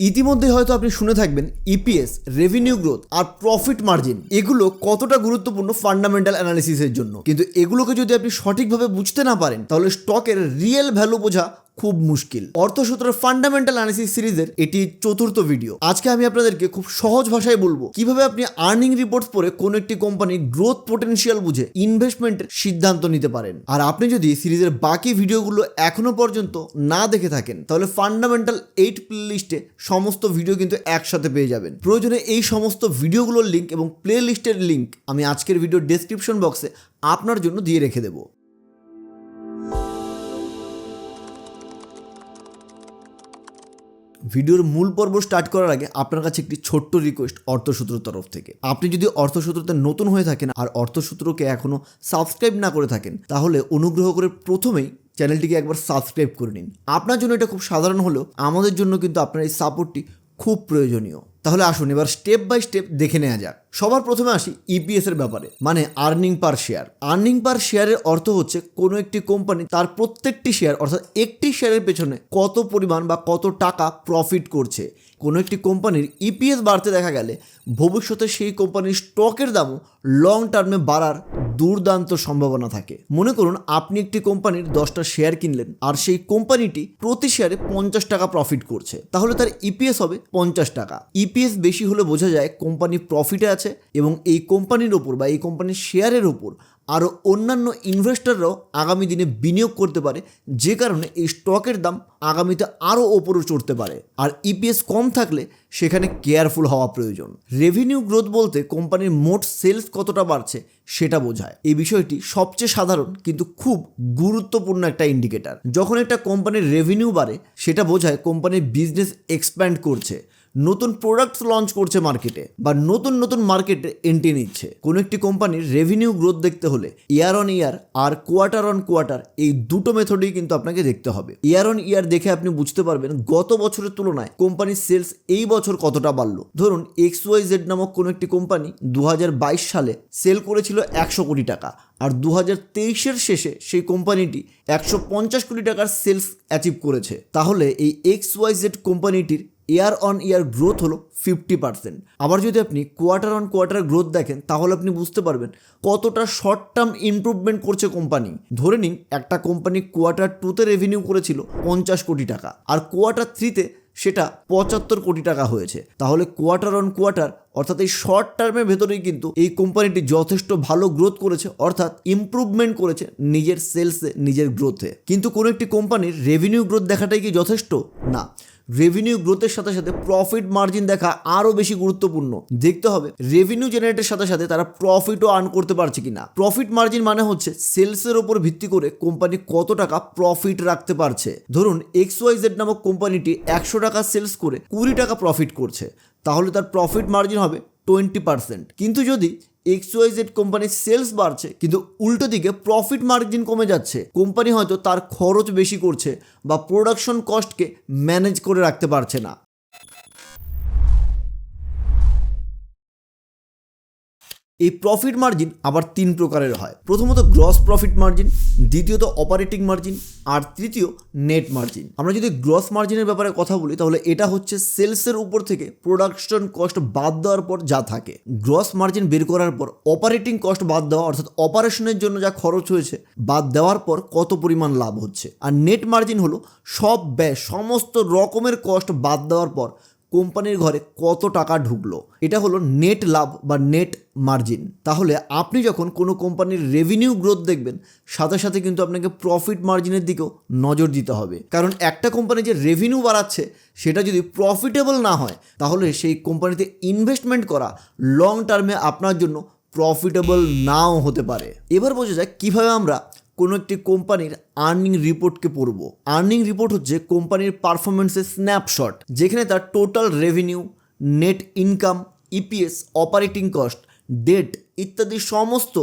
ইতিমধ্যে হয়তো আপনি শুনে থাকবেন ইপিএস রেভিনিউ গ্রোথ আর প্রফিট মার্জিন এগুলো কতটা গুরুত্বপূর্ণ ফান্ডামেন্টাল অ্যানালিসিসের জন্য। কিন্তু এগুলোকে যদি আপনি সঠিকভাবে বুঝতে না পারেন, তাহলে স্টকের রিয়েল ভ্যালু বোঝা খুব মুশকিল। অর্থসূত্রের ফান্ডামেন্টাল অ্যানালিসিস সিরিজের এটি চতুর্থ ভিডিও আজকে আমি আপনাদেরকে খুব সহজ ভাষায় বলব, কীভাবে আপনি আর্নিং রিপোর্টস পড়ে কোন একটি কোম্পানির গ্রোথ পোটেনশিয়াল বুঝে ইনভেস্টমেন্টের সিদ্ধান্ত নিতে পারেন। আর আপনি যদি সিরিজের বাকি ভিডিওগুলো এখনও পর্যন্ত না দেখে থাকেন, তাহলে ফান্ডামেন্টাল এইট প্লে লিস্টে সমস্ত ভিডিও কিন্তু একসাথে পেয়ে যাবেন। প্রয়োজনে এই সমস্ত ভিডিওগুলোর লিঙ্ক এবং প্লে লিস্টের লিঙ্ক আমি আজকের ভিডিও ডেসক্রিপশন বক্সে আপনার জন্য দিয়ে রেখে দেবো। ভিডিওর মূল পর্ব স্টার্ট করার আগে আপনার কাছে একটি ছোট্ট রিকোয়েস্ট অর্থসূত্রের তরফ থেকে। আপনি যদি অর্থসূত্রতে নতুন হয়ে থাকেন আর অর্থসূত্রকে এখনও সাবস্ক্রাইব না করে থাকেন, তাহলে অনুগ্রহ করে প্রথমেই চ্যানেলটিকে একবার সাবস্ক্রাইব করে নিন। আপনার জন্য এটা খুব সাধারণ হলেও আমাদের জন্য কিন্তু আপনার এই সাপোর্টটি খুব প্রয়োজনীয়। তাহলে আসুন এবার স্টেপ বাই স্টেপ দেখে নেওয়া যাক। সবার প্রথমে আসি ইপিএস এর ব্যাপারে মানে earning per share earning per শেয়ারের অর্থ হচ্ছে কোনো একটি কোম্পানি তার প্রত্যেকটি শেয়ার অর্থাৎ একটি শেয়ারের পেছনে কত পরিমাণ বা কত টাকা প্রফিট করছে। কোনো একটি কোম্পানির ইপিএস বাড়তে দেখা গেলে ভবিষ্যতে সেই কোম্পানির স্টকের দামও লং টার্মে বাড়ার দুর্দান্ত সম্ভাবনা থাকে। মনে করুন, আপনি একটি কোম্পানির দশটা শেয়ার কিনলেন, আর সেই কোম্পানিটি প্রতি শেয়ারে পঞ্চাশ টাকা প্রফিট করছে। তাহলে তার ইপিএস হবে পঞ্চাশ টাকা। ইপিএস বেশি হলে বোঝা যায় কোম্পানি প্রফিটে আছে এবং এই কোম্পানির ওপর বা এই কোম্পানির শেয়ারের ওপর আরও অন্যান্য ইনভেস্টররাও আগামী দিনে বিনিয়োগ করতে পারে, যে কারণে এই স্টকের দাম আগামীতে আরও ওপরে চড়তে পারে। আর ইপিএস কম থাকলে সেখানে কেয়ারফুল হওয়া প্রয়োজন। রেভিনিউ গ্রোথ বলতে কোম্পানির মোট সেলস কতটা বাড়ছে সেটা বোঝায়। এই বিষয়টি সবচেয়ে সাধারণ কিন্তু খুব গুরুত্বপূর্ণ একটা ইন্ডিকেটার যখন একটা কোম্পানির রেভিনিউ বাড়ে, সেটা বোঝায় কোম্পানির বিজনেস এক্সপ্যান্ড করছে। নতুন প্রোডাক্টস লঞ্চ করছে মার্কেটে বা নতুন নতুন মার্কেটে এন্ট্রি নিচ্ছে। কোনো একটি কোম্পানির রেভিনিউ গ্রোথ দেখতে হলে ইয়ার অন ইয়ার আর কোয়ার্টার অন কোয়ার্টার এই দুটো মেথডেই কিন্তু আপনাকে দেখতে হবে। ইয়ার অন ইয়ার দেখে আপনি বুঝতে পারবেন গত বছরের তুলনায় কোম্পানির সেলস এই বছর কতটা বাড়লো। ধরুন এক্স ওয়াই জেড নামক কোনো একটি কোম্পানি দু হাজার বাইশ সালে সেল করেছিল একশো কোটি টাকা আর দু হাজার তেইশের শেষে সেই কোম্পানিটি একশো পঞ্চাশ কোটি টাকার সেলস অ্যাচিভ করেছে। তাহলে এই এক্স ওয়াই জেড কোম্পানিটির ইয়ার অন ইয়ার গ্রোথ হলো ফিফটি পার্সেন্ট আবার যদি আপনি কোয়ার্টার অন কোয়ার্টার গ্রোথ দেখেন, তাহলে আপনি বুঝতে পারবেন কতটা শর্ট টার্ম ইমপ্রুভমেন্ট করছে কোম্পানি ধরে নিন, একটা কোম্পানি কোয়ার্টার টুতে রেভিনিউ করেছিল পঞ্চাশ কোটি টাকা, আর কোয়ার্টার থ্রিতে সেটা পঁচাত্তর কোটি টাকা হয়েছে। তাহলে কোয়ার্টার অন কোয়ার্টার অর্থাৎ এই শর্ট টার্মের ভেতরেই কিন্তু এই কোম্পানিটি যথেষ্ট ভালো গ্রোথ করেছে, অর্থাৎ ইমপ্রুভমেন্ট করেছে নিজের সেলসে নিজের গ্রোথে কিন্তু কোনো একটি কোম্পানির রেভিনিউ গ্রোথ দেখাটাই কি যথেষ্ট? না। রেভিনিউ গ্রোথের সাথে সাথে প্রফিট মার্জিন দেখা আরও বেশি গুরুত্বপূর্ণ। দেখতে হবে রেভিনিউ জেনারেটের সাথে সাথে তারা প্রফিটও আর্ন করতে পারছে কিনা। প্রফিট মার্জিন মানে হচ্ছে সেলসের ওপর ভিত্তি করে কোম্পানি কত টাকা প্রফিট রাখতে পারছে। ধরুন এক্স ওয়াই জেড নামক কোম্পানিটি একশো টাকা সেলস করে কুড়ি টাকা প্রফিট করছে। তাহলে তার প্রফিট মার্জিন হবে টোয়েন্টি পার্সেন্ট কিন্তু যদি এক্স ওয়াই জেড কোম্পানির সেলস বাড়ছে, কিন্তু উল্টো দিকে প্রফিট মার্জিন কমে যাচ্ছে। কোম্পানি হয়তো তার খরচ বেশি করছে বা প্রোডাকশন কস্টকে ম্যানেজ করে রাখতে পারছে না। এই প্রফিট মার্জিন আবার তিন প্রকারের হয়। প্রথমত গ্রস প্রফিট মার্জিন দ্বিতীয়ত অপারেটিং মার্জিন আর তৃতীয় নেট মার্জিন আমরা যদি গ্রস মার্জিনের ব্যাপারে কথা বলি, তাহলে এটা হচ্ছে সেলসের উপর থেকে প্রোডাকশন কস্ট বাদ দেওয়ার পর যা থাকে। গ্রস মার্জিন বের করার পর অপারেটিং কস্ট বাদ দেওয়া, অর্থাৎ অপারেশনের জন্য যা খরচ হয়েছে, বাদ দেওয়ার পর কত পরিমাণ লাভ হচ্ছে। আর নেট মার্জিন হলো সব ব্যয়, সমস্ত রকমের কস্ট বাদ দেওয়ার পর কোম্পানির ঘরে কত টাকা ঢুকলো? এটা হলো নেট লাভ বা নেট মার্জিন তাহলে আপনি যখন কোনো কোম্পানির রেভিনিউ গ্রোথ দেখবেন, সাথে সাথে কিন্তু আপনাকে প্রফিট মার্জিনের দিকেও নজর দিতে হবে। কারণ একটা কোম্পানি যে রেভিনিউ বাড়াচ্ছে, সেটা যদি প্রফিটেবল না হয়, তাহলে সেই কোম্পানিতে ইনভেস্টমেন্ট করা লং টার্মে আপনার জন্য প্রফিটেবল নাও হতে পারে। এবার বোঝা যায় কীভাবে আমরা কোনো একটি কোম্পানির আর্নিং রিপোর্টকে পড়ব। আর্নিং রিপোর্ট হচ্ছে কোম্পানির পারফরমেন্সের স্ন্যাপশট যেখানে তার total revenue net income EPS operating cost debt ইত্যাদি সমস্ত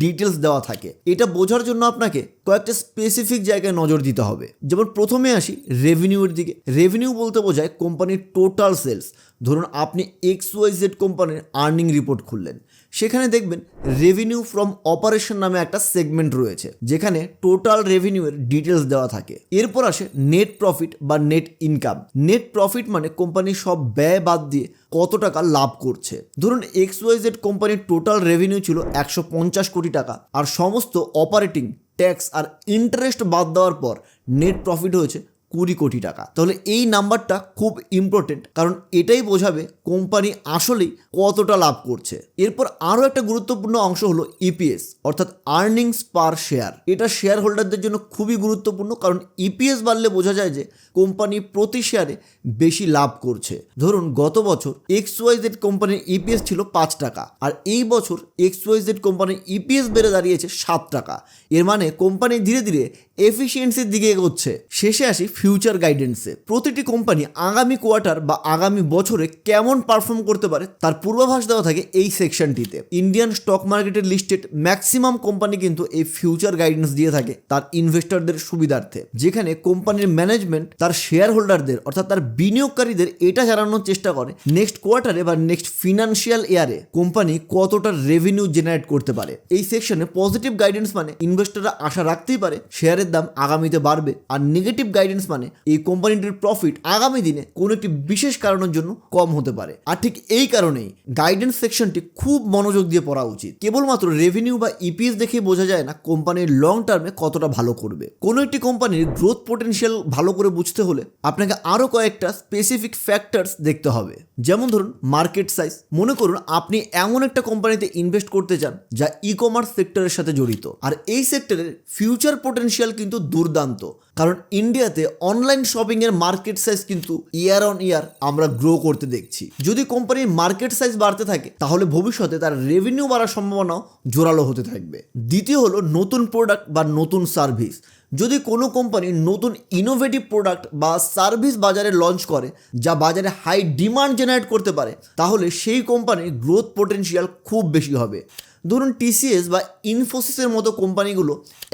ডিটেলস দেওয়া থাকে। এটা বোঝার জন্য আপনাকে কয়েকটা স্পেসিফিক জায়গায় নজর দিতে হবে। যেমন প্রথমে আসি রেভিনিউর দিকে। রেভিনিউ বলতে বোঝায় কোম্পানির টোটাল সেলস ধরুন আপনি এক্স ওয়াই জেড কোম্পানির আর্নিং রিপোর্ট খুললেন। সেখানে দেখবেন রেভিনিউ ফ্রম অপারেশন নামে একটা সেগমেন্ট রয়েছে, যেখানে টোটাল রেভিনিউয়ের ডিটেলস দেওয়া থাকে। এরপর আসে নেট প্রফিট বা নেট ইনকাম নেট প্রফিট মানে কোম্পানি সব ব্যয় বাদ দিয়ে কত টাকা লাভ করছে। ধরুন এক্স ওয়াই জেড কোম্পানির টোটাল রেভিনিউ ছিল একশো পঞ্চাশ কোটি টাকা, আর সমস্ত অপারেটিং ট্যাক্স আর ইন্টারেস্ট বাদ দেওয়ার পর নেট প্রফিট হয়েছে কুড়ি কোটি টাকা। তাহলে এই নাম্বারটা খুব ইম্পর্টেন্ট কারণ এটাই বোঝাবে কোম্পানি আসলেই কতটা লাভ করছে। এরপর আরও একটা গুরুত্বপূর্ণ অংশ হলো ইপিএস অর্থাৎ আর্নিংস পার শেয়ার এটা শেয়ার হোল্ডারদের জন্য খুবই গুরুত্বপূর্ণ, কারণ ইপিএস বাড়লে বোঝা যায় যে কোম্পানি প্রতি শেয়ারে বেশি লাভ করছে। ধরুন, গত বছর এক্স ওয়াই জেড কোম্পানির ইপিএস ছিল পাঁচ টাকা, আর এই বছর এক্স ওয়াই জেড কোম্পানির ইপিএস বেড়ে দাঁড়িয়েছে সাত টাকা। এর মানে কোম্পানি ধীরে ধীরে এফিসিয়েন্সির দিকে এগোচ্ছে। শেষে আসি ফিউচার গাইডেন্সে প্রতিটি কোম্পানি আগামী কোয়ার্টার বা আগামী বছরে কেমন পারফর্ম করতে পারে তার পূর্বাভাস দেওয়া থাকে এই সেকশনটিতে। ইন্ডিয়ান স্টক মার্কেটের লিস্টেড ম্যাক্সিমাম কোম্পানি কিন্তু এই ফিউচার গাইডেন্স দিয়ে থাকে তার ইনভেস্টরদের সুবিধার্থে, যেখানে কোম্পানির ম্যানেজমেন্ট তার শেয়ার হোল্ডারদের অর্থাৎ তার বিনিয়োগকারীদের এটা জানানোর চেষ্টা করে নেক্সট কোয়ার্টারে বা নেক্সট ফিনান্সিয়াল ইয়ারে কোম্পানি কতটা রেভিনিউ জেনারেট করতে পারে। এই সেকশনে পজিটিভ গাইডেন্স মানে ইনভেস্টররা আশা রাখতেই পারে শেয়ারের দাম আগামীতে বাড়বে আর নেগেটিভ গাইডেন্স মানে এই কোম্পানিটির প্রফিট আগামী দিনে কোনো একটি বিশেষ কারণের জন্য কম হতে পারে। আর ঠিক এই কারণেই গাইডেন্স সেকশনটি খুব মনোযোগ দিয়ে পড়া উচিত। কেবলমাত্র রেভিনিউ বা ইপিএস দেখেই বোঝা যায় না কোম্পানির লং টার্মে কতটা ভালো করবে। কোনো একটি কোম্পানির গ্রোথ পোটেনশিয়াল ভালো করে বুঝতে হলে আপনাকে আরও কয়েকটা স্পেসিফিক ফ্যাক্টরস দেখতে হবে। যেমন ধরুন মার্কেট সাইজ মনে করুন আপনি এমন একটা কোম্পানিতে ইনভেস্ট করতে চান যা ই কমার্স সেক্টরের সাথে জড়িত। আর এই সেক্টরের ফিউচার পোটেনশিয়াল কিন্তু দুর্দান্ত। কারণ ইন্ডিয়াতে অনলাইন শপিংয়ের মার্কেট সাইজ কিন্তু ইয়ার অন ইয়ার আমরা গ্রো করতে দেখছি। যদি কোম্পানির মার্কেট সাইজ বাড়তে থাকে, তাহলে ভবিষ্যতে তার রেভিনিউ বাড়ার সম্ভাবনাও জোরালো হতে থাকবে। দ্বিতীয় হলো নতুন প্রোডাক্ট বা নতুন সার্ভিস যদি কোনো কোম্পানি নতুন ইনোভেটিভ প্রোডাক্ট বা সার্ভিস বাজারে লঞ্চ করে, যা বাজারে হাই ডিমান্ড জেনারেট করতে পারে, তাহলে সেই কোম্পানির গ্রোথ পোটেনশিয়াল খুব বেশি হবে। ধরুন টিসিএস বা ইনফোসিসের মতো কোম্পানিগুলো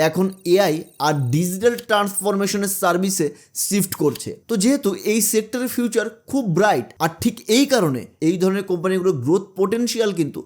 এখন এআই আর ডিজিটাল ট্রান্সফরমেশনের সার্ভিসে শিফট করছে। তো যেহেতু এই সেক্টরের ফিউচার খুব ব্রাইট আর ঠিক এই কারণে এই ধরনের কোম্পানিগুলোর গ্রোথ পোটেনশিয়াল কিন্তু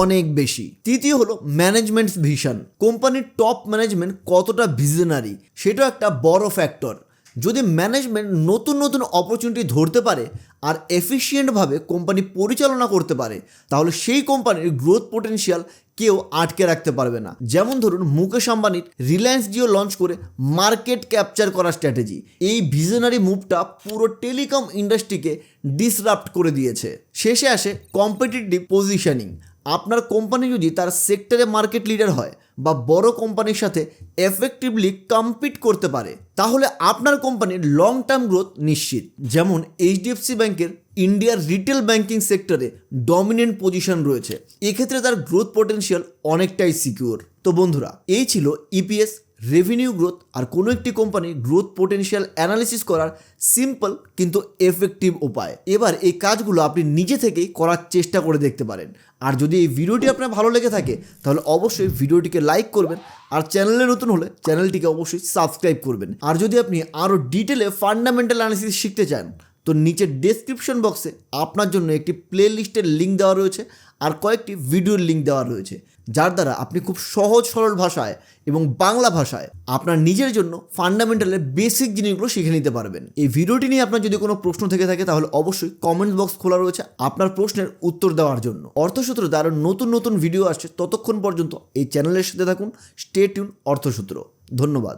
অনেক বেশি। তৃতীয় হলো ম্যানেজমেন্ট ভিশন কোম্পানির টপ ম্যানেজমেন্ট কতটা ভিজনারি সেটা একটা বড় ফ্যাক্টর যদি ম্যানেজমেন্ট নতুন নতুন অপরচুনিটি ধরতে পারে আর এফিসিয়েন্টভাবে কোম্পানি পরিচালনা করতে পারে, তাহলে সেই কোম্পানির গ্রোথ পোটেনশিয়াল কেউ আটকে রাখতে পারবে না। যেমন ধরুন মুকেশ আম্বানির রিলায়েন্স জিও লঞ্চ করে মার্কেট ক্যাপচার করার স্ট্র্যাটেজি। এই ভিজনারি মুভটা পুরো টেলিকম ইন্ডাস্ট্রিকে ডিসরাপ্ট করে দিয়েছে। শেষে আসে কম্পিটিটিভ পজিশনিং আপনার কোম্পানি যদি তার সেক্টরে মার্কেট লিডার হয় বা বড় কোম্পানির সাথে এফেক্টিভলি কম্পিট করতে পারে, তাহলে আপনার কোম্পানির লং টার্ম গ্রোথ নিশ্চিত। যেমন এইচডিএফসি ব্যাংকের ইন্ডিয়ার রিটেল ব্যাংকিং সেক্টরে ডমিনেন্ট পজিশন রয়েছে। এক্ষেত্রে তার গ্রোথ পোটেনশিয়াল অনেকটাই সিকিউর তো বন্ধুরা, এই ছিল ইপিএস রেভিনিউ গ্রোথ আর কোনো একটি কোম্পানির গ্রোথ পোটেনশিয়াল অ্যানালিসিস করার সিম্পল কিন্তু এফেক্টিভ উপায়। এবার এই কাজগুলো আপনি নিজে থেকেই করার চেষ্টা করে দেখতে পারেন। আর যদি এই ভিডিওটি আপনার ভালো লেগে থাকে, তাহলে অবশ্যই ভিডিওটিকে লাইক করবেন আর চ্যানেলে নতুন হলে চ্যানেলটিকে অবশ্যই সাবস্ক্রাইব করবেন। আর যদি আপনি আরও ডিটেলে ফান্ডামেন্টাল অ্যানালিসিস শিখতে চান তো নিচের ডেসক্রিপশন বক্সে আপনার জন্য একটি প্লে লিস্টের লিঙ্ক দেওয়া রয়েছে আর কয়েকটি ভিডিওর লিঙ্ক দেওয়া রয়েছে, যার দ্বারা আপনি খুব সহজ সরল ভাষায় এবং বাংলা ভাষায় আপনার নিজের জন্য ফান্ডামেন্টালের বেসিক জিনিসগুলো শিখে নিতে পারবেন। এই ভিডিওটি নিয়ে আপনার যদি কোনো প্রশ্ন থেকে থাকে, তাহলে অবশ্যই কমেন্ট বক্স খোলা রয়েছে আপনার প্রশ্নের উত্তর দেওয়ার জন্য। অর্থসূত্র আরও নতুন নতুন ভিডিও আসছে ততক্ষণ পর্যন্ত এই চ্যানেলের সাথে থাকুন স্টে টিউন অর্থসূত্র। ধন্যবাদ।